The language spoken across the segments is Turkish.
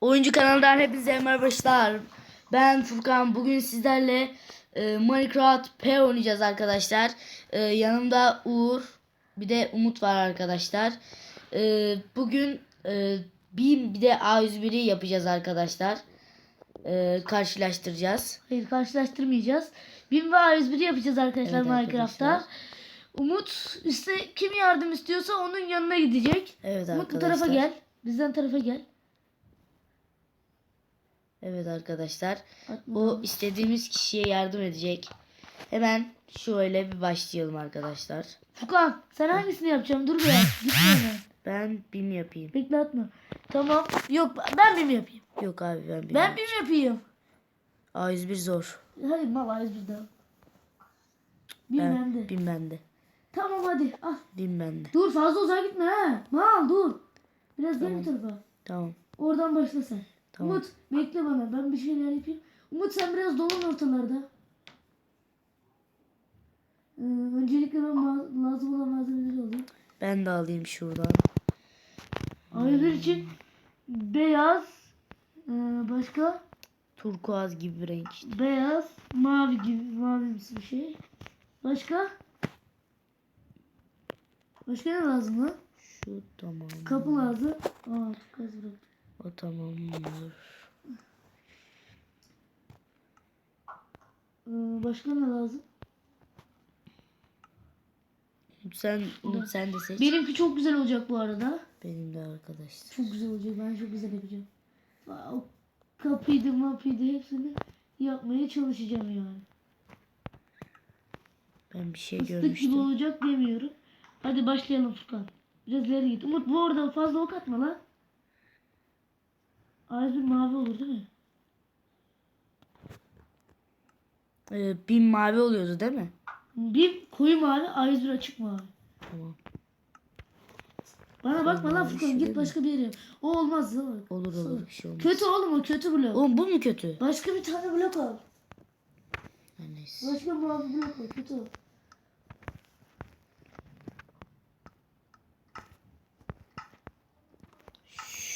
Oyuncu kanalından hepinize merhaba arkadaşlar. Ben Furkan. Bugün sizlerle e, Minecraft P oynayacağız arkadaşlar. E, yanımda Uğur, bir de Umut var arkadaşlar. E, bugün e, BİM bir de A101'i yapacağız arkadaşlar. E, karşılaştıracağız. Hayır karşılaştırmayacağız. 1000 ve A101 yapacağız arkadaşlar Evet Minecraft'ta. arkadaşlar. Umut işte kim yardım istiyorsa onun yanına gidecek. Evet Umut bu arkadaşlar. tarafa gel. Bizden tarafa gel. Evet arkadaşlar. O istediğimiz kişiye yardım edecek. Hemen şöyle bir başlayalım arkadaşlar. Furkan sen hangisini yapacaksın? Dur be. Gitme. Ben BİM yapayım. Bekle atma. Tamam. Yok ben BİM yapayım. Yok abi ben BİM. Ben BİM yapayım. A101 zor. Hadi mal A101'de. BİM Ben, bende. BİM bende. Tamam hadi. Al. BİM bende. Dur fazla uzağa gitme ha. Mal dur. Biraz gel bu tarafa. Tamam. Oradan başla sen. Tamam. Umut bekle bana. Ben bir şeyler yapayım. Umut sen biraz dolun ortalarda. Ee, öncelikle ben lazım olan malzemeleri alayım. Ben de alayım şuradan. A101 için beyaz, ee, başka Turkuaz gibi bir renk işte. beyaz, mavi gibi mavimsi bir şey. Başka? Başka ne lazım lan? Şu tamam. Kapı lazım. Aa, gaz bırak. O tamamdır. Ee, başka ne lazım? Sen sen de seç. Benimki çok güzel olacak bu arada. Benim de arkadaşlar. Çok güzel olacak. Ben çok güzel yapacağım. O kapıydı mapıydı hepsini yapmaya çalışacağım yani. Ben bir şey Fıstık gibi görmüştüm. olacak demiyorum. Hadi başlayalım Furkan. Biraz ileri git. Umut bu orada fazla ok atma lan. Ağzı mavi olur değil mi? Ee, BİM mavi oluyordu değil mi? Bir koyu mavi, A101 açık mavi. Tamam. Bana bakma lan Furkan şey git başka bir yere. O olmaz lan. Olur olur bir şey olmaz. Kötü oğlum o kötü blok. Oğlum bu mu kötü? Başka bir tane blok al. Ha, neyse. Başka mavi blok al. Kötü o.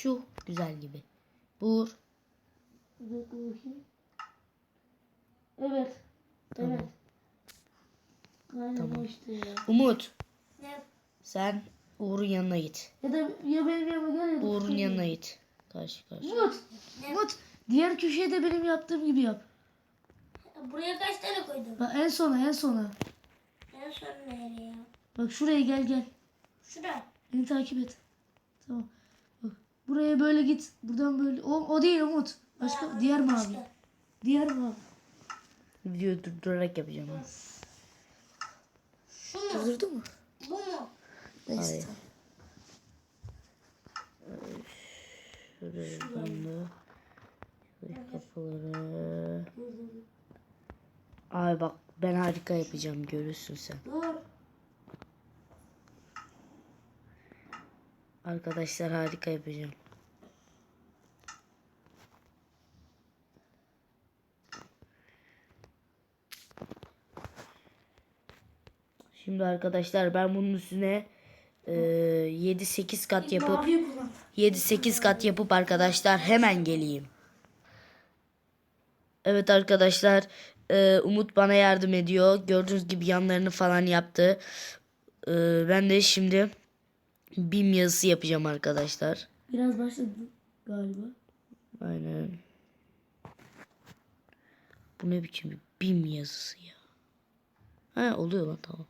Şu güzel gibi. Bakayım. Evet. Tamam. Evet. Aynen Tamam. işte ya. Umut. Ne? Sen Uğur'un yanına git. Ya da ya benim yanıma gel ya da Uğur'un yanına git. Karşı karşı. Umut. Umut. Diğer köşeye de benim yaptığım gibi yap. Buraya kaç tane koydun? Bak en sona en sona. En son nereye? Bak şuraya gel gel. Şurada. Beni takip et. Tamam. Buraya böyle git. Buradan böyle. O, o değil Umut. Başka diğer mavi. Diğer mavi. Videoyu durdurarak yapacağım. Şu mu? Durdurdu mu? Bu mu? Hayır. Şuraya bandı. Şuraya kapıları. Abi bak ben harika yapacağım görürsün sen. Dur. Arkadaşlar harika yapacağım. Şimdi arkadaşlar ben bunun üstüne e, 7-8 kat yapıp Maviyi kullan. 7-8 kat yapıp arkadaşlar hemen geleyim. Evet arkadaşlar e, Umut bana yardım ediyor. Gördüğünüz gibi yanlarını falan yaptı. E, ben de şimdi BİM yazısı yapacağım arkadaşlar. Biraz başladı galiba. Aynen. Bu ne biçim BİM yazısı ya. Ha oluyor lan tamam.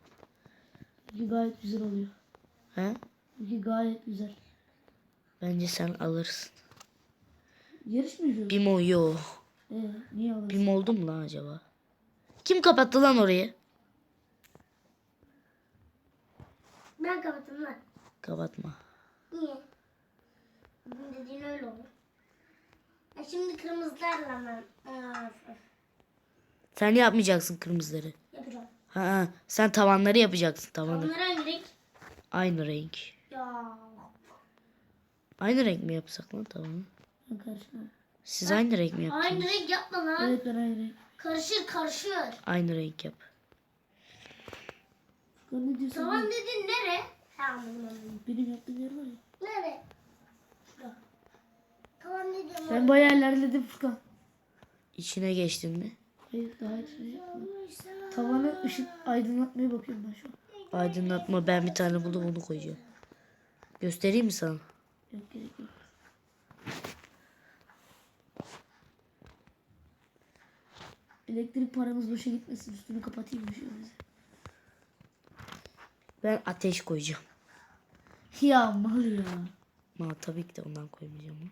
İki gayet güzel oluyor. He? İki gayet güzel. Bence sen alırsın. Yarış mı yapıyorsun? BİM o yo. Ee, niye alırsın? BİM oldu mu lan acaba? Kim kapattı lan orayı? Ben kapattım lan. Kapatma. Niye? Bunun dediğin öyle olur. E şimdi kırmızılarla ben Aa, Sen yapmayacaksın kırmızıları. yapacağım. Ha, sen tavanları yapacaksın tavanı. Onlar hangi renk? Aynı renk. Ya. Aynı renk mi yapsak lan tavanı? Ben karışmam. Siz aynı renk mi Aynı yaptınız? renk yapma lan. Evet ben aynı renk. Karışır karışır. Aynı renk yap. Tavan dedin nere? Benim yaptığım yer var ya. Nere? Şurada. Tavan diyorum Ben bayağı ilerledim Furkan. İçine geçtin mi? Hayır daha hiç yapmadım. Tavanı ışık aydınlatmaya bakıyorum ben şu an. Aydınlatma ben bir tane buldum onu koyacağım. Göstereyim mi sana? Yok gerek yok. Elektrik paramız boşa gitmesin. Üstünü kapatayım bir şey olmaz. Ben ateş koyacağım. Ya mal ya. Ama tabii ki de ondan koymayacağım. ama.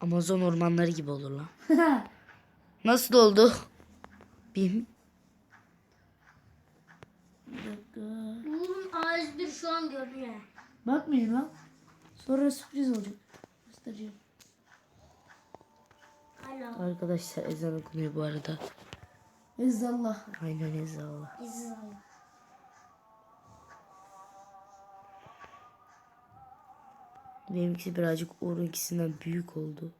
Amazon ormanları gibi olur lan. Nasıl oldu? Bim. Uğur'un A101 şu an görünüyor. Bakmayın lan. Sonra sürpriz olacak. Göstereceğim. Alo. Arkadaşlar ezan okunuyor bu arada. Ezzallah. Aynen ezan. İzin Benimkisi birazcık Uğur'un ikisinden büyük oldu.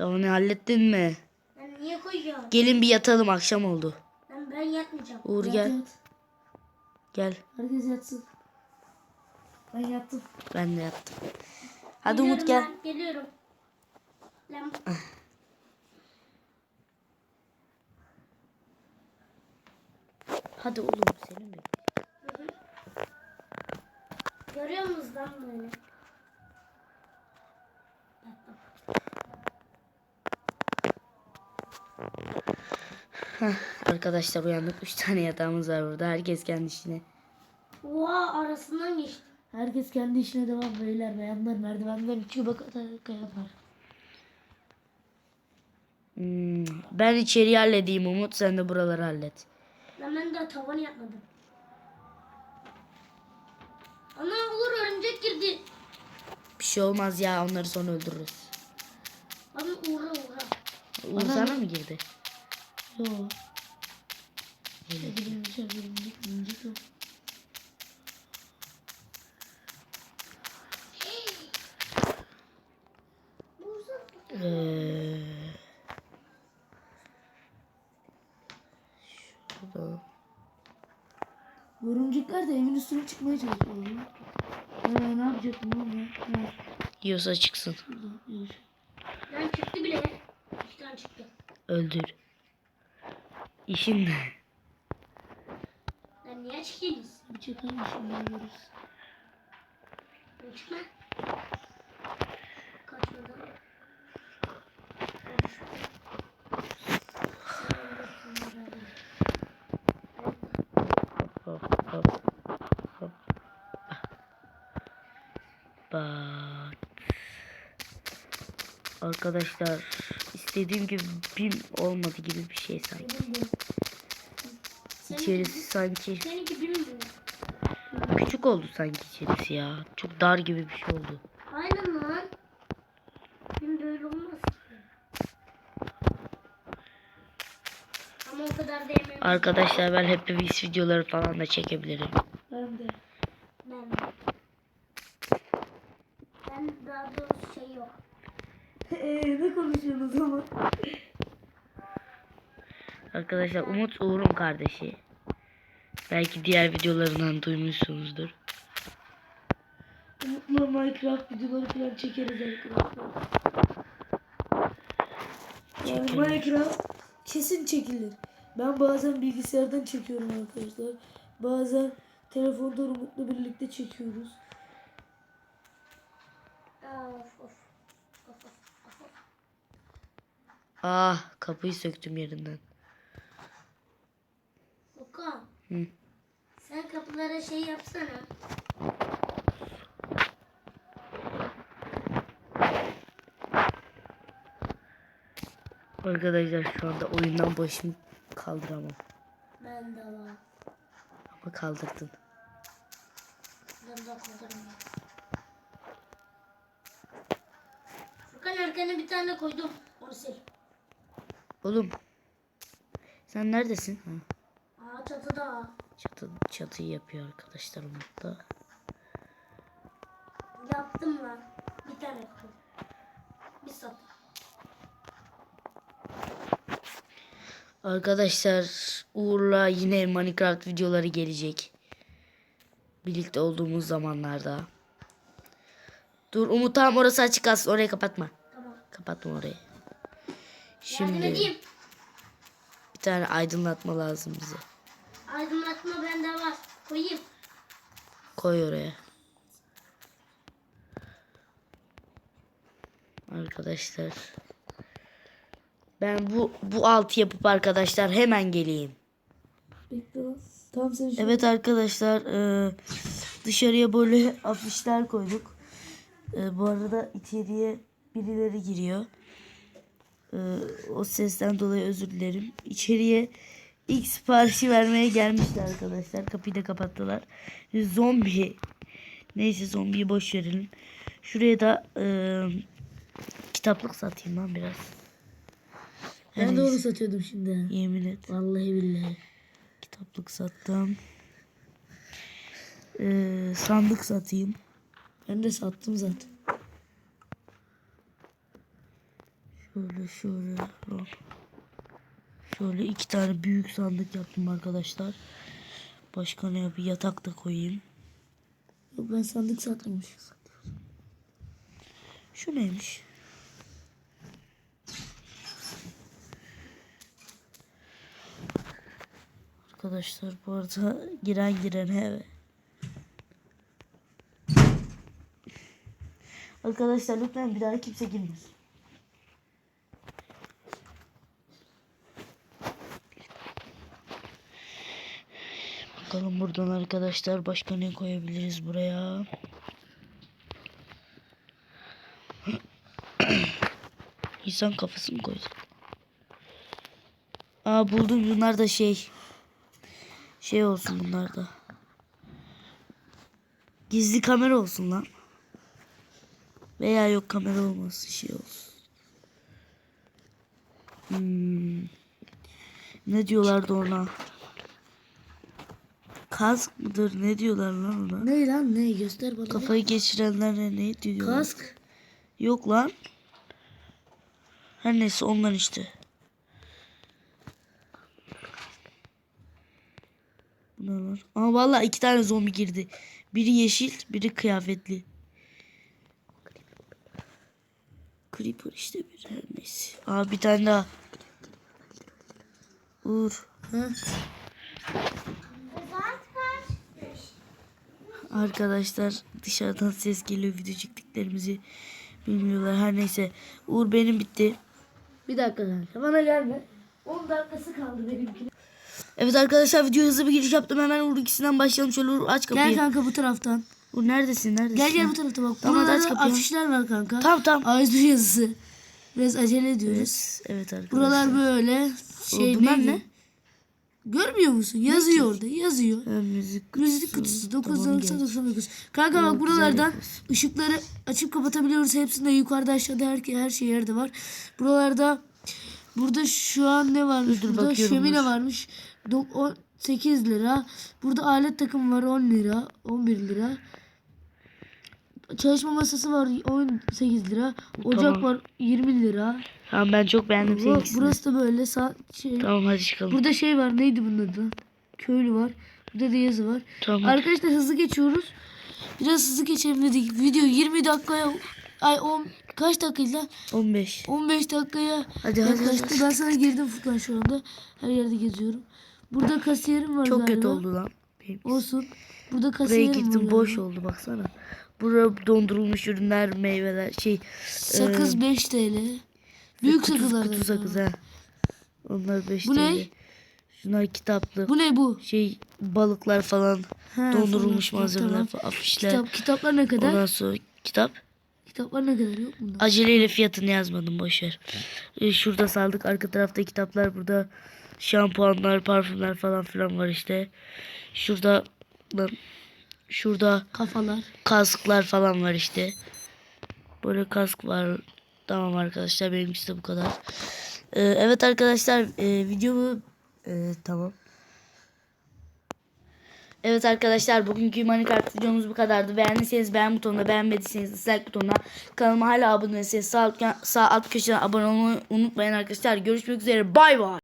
Tamam hallettin mi? Ben niye koyuyorum? Gelin bir yatalım akşam oldu. Ben, ben yatmayacağım. Uğur Yat, gel. yat. Gel. Herkes yatsın. Ben yattım. Ben de yattım. Hadi Umut gel. Geliyorum ben, Geliyorum. Lan Hadi oğlum senin mi? görüyor musunuz lan böyle? Arkadaşlar uyandık. Üç tane yatağımız var burada. Herkes kendi işine. Oha arasından geçti. Herkes kendi işine devam beyler. Bayanlar merdivenden uçuyor bak kayanlar. Hmm, ben içeriği halledeyim Umut. Sen de buraları hallet. Lan ben de tavanı yapmadım. Ana olur örümcek girdi. Bir şey olmaz ya. Onları sonra öldürürüz. Bana uğra uğra. Uğur sana mı girdi? Bir şey bilmiyorum. Bilmiyorum. yok. Ee, şurada. Örümcekler de evin üstüne çıkmaya çalışıyor. Ha, ne yapacaktım lan ben? Ha, Yiyorsa çıksın. Lan çıktı bile. Tane çıktı. Öldür. İşin ne? Lan niye çıkıyorsunuz? Bir mi şimdi görürüz. Lan çıkma. Kaçmadan. Hop hop hop. Bak. Arkadaşlar istediğim gibi bim olmadı gibi bir şey sanki. İçerisi sanki Seninki küçük oldu sanki içerisi ya. Çok dar gibi bir şey oldu. Aynen lan. Benim de öyle olmaz. Ama o kadar da Arkadaşlar ben hepimiz videoları falan da çekebilirim. Ben de. Ben Ben daha doğrusu şey yok. Eee ne konuşuyorsunuz ama? Arkadaşlar Umut Uğur'un kardeşi. Belki diğer videolarından duymuşsunuzdur. Umut'la Minecraft videoları falan çekeriz arkadaşlar. Yani. Minecraft kesin çekilir. Ben bazen bilgisayardan çekiyorum arkadaşlar. Bazen telefondan Umut'la birlikte çekiyoruz. Ah kapıyı söktüm yerinden. Okan. Hı. Sen kapılara şey yapsana. Arkadaşlar şu anda oyundan başımı kaldıramam. Ben de var. Ama kaldırdın. Ben de kaldırmam. Furkan arkana bir tane koydum. Onu sil. Oğlum. Sen neredesin? Ha, çatıda. çatı, çatıyı yapıyor arkadaşlar Umut da. Yaptım lan. Bir tane koydum. Bir sat. Arkadaşlar Uğur'la yine Minecraft videoları gelecek. Birlikte olduğumuz zamanlarda. Dur Umut tamam orası açık kalsın. Orayı kapatma. Tamam. Kapatma orayı. Şimdi bir tane aydınlatma lazım bize. Aydınlatma bende var. Koyayım. Koy oraya. Arkadaşlar. Ben bu bu altı yapıp arkadaşlar hemen geleyim. Tamam sen Evet arkadaşlar e, dışarıya böyle afişler koyduk. E, bu arada içeriye birileri giriyor. E, o sesten dolayı özür dilerim. İçeriye ilk siparişi vermeye gelmişler arkadaşlar. Kapıyı da kapattılar. Zombi. Neyse zombiyi boş verelim. Şuraya da e, kitaplık satayım ben biraz. Ben de onu satıyordum şimdi. Yemin et. Vallahi billahi. Kitaplık sattım. Ee, sandık satayım. Ben de sattım zaten. Şöyle şöyle. hop. Şöyle iki tane büyük sandık yaptım arkadaşlar. Başka ne yapayım? Yatak da koyayım. Yok ben sandık satmamış. Şu neymiş? Arkadaşlar bu arada giren giren eve. Arkadaşlar lütfen bir daha kimse girmesin. Bakalım buradan arkadaşlar başka ne koyabiliriz buraya? İnsan kafasını koydu. Aa buldum bunlar da şey. Şey olsun bunlar da. Gizli kamera olsun lan. Veya yok kamera olmasın şey olsun. Hmm. Ne diyorlardı ona? Kask mıdır? Ne diyorlar lan ona? Ne lan ne göster bana. Kafayı geçirenlere ne diyorlar? Kask. Yok lan. Her neyse ondan işte. Bu ne lan? Aa vallahi iki tane zombi girdi. Biri yeşil, biri kıyafetli. Creeper işte bir her neyse. Aa bir tane daha. Uğur. Ha? Saat kaç? Arkadaşlar dışarıdan ses geliyor video çektiklerimizi bilmiyorlar. Her neyse. Uğur benim bitti. Bir dakika kanka bana gelme. 10 dakikası kaldı benimki. Evet arkadaşlar video hızlı bir giriş yaptım. Hemen Uğur ikisinden başlayalım. Şöyle Uğur aç kapıyı. Gel kanka bu taraftan. Uğur neredesin? Neredesin? Gel gel bu tarafta bak. Tamam, hadi aç Burada kapıyı. afişler var kanka. Tamam tamam. A101 yazısı. Biraz acele ediyoruz. Evet, evet arkadaşlar. Buralar böyle şey bunlar neydi? ne? Görmüyor musun? Yazıyor orada. Yazıyor. Ha, müzik kutusu. Müzik kutusu Tamam, 999. Kanka Tamam, bak buralardan ışıkları açıp kapatabiliyoruz. Hepsinde yukarıda aşağıda her, her şey yerde var. Buralarda burada şu an ne varmış? Dur, burada şömine dur. varmış. Dok- on- 8 lira. Burada alet takımı var 10 lira. 11 lira. Çalışma masası var 18 lira. Ocak Tamam. var 20 lira. Tamam ben çok beğendim Bu, seninkisini. burası da böyle sa- şey. Tamam hadi çıkalım. Burada şey var neydi bunun adı? Köylü var. Burada da yazı var. Tamam. Arkadaşlar hızlı geçiyoruz. Biraz hızlı geçelim dedik. Video 20 dakikaya ay 10 kaç dakikayla 15. 15 dakikaya Hadi, hadi, yaklaştı. hadi. Ben sana girdim Furkan şu anda. Her yerde geziyorum. Burada kasiyerim var Çok galiba. kötü oldu lan. Benim. Olsun. Burada Buraya kasiyerim gittim var. boş galiba. oldu baksana. Burada dondurulmuş ürünler, meyveler, şey Sakız 5 TL. Büyük kutu, sakızlar. kutu sakız ha. Onlar 5 Bu TL. ne? Şunlar kitaplı. Bu ne bu? Şey balıklar falan, Ha, dondurulmuş falan. malzemeler, Tamam. falan, afişler. Kitap, kitaplar ne kadar? Ondan sonra kitap. Kitaplar ne kadar yok bunda? Aceleyle fiyatını yazmadım boşver. Ee, şurada saldık arka tarafta kitaplar burada şampuanlar, parfümler falan filan var işte. Şurada lan şurada Kafalar. kasklar falan var işte. Böyle kask var. Tamam arkadaşlar benimkisi de bu kadar. Ee, evet arkadaşlar e, videomu e, tamam. Evet arkadaşlar bugünkü Minecraft videomuz bu kadardı. Beğendiyseniz beğen butonuna, beğenmediyseniz dislike butonuna, kanalıma hala abone değilseniz sağ, alt- sağ alt köşeden abone olmayı unutmayın arkadaşlar. Görüşmek üzere. Bay bay.